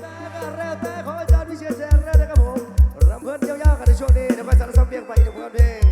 แร่แต่ขออาจารย์วิเชียรแร่นะครับผมรำเพื่อนยาวๆกันในช่วงนี้เดี๋ยวไปสารสัมเพียงไปเดี๋ยวผมกันเพลง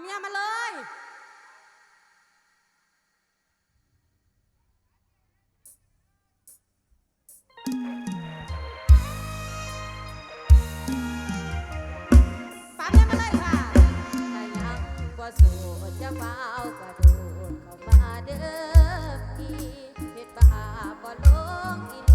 เมียมาเลย ฟ้าเมีาเลยค่ะถ้ายังบ่สู้จะเบากระดดเข้ามเด้อพี่เหตุบ้าบ่ลงอี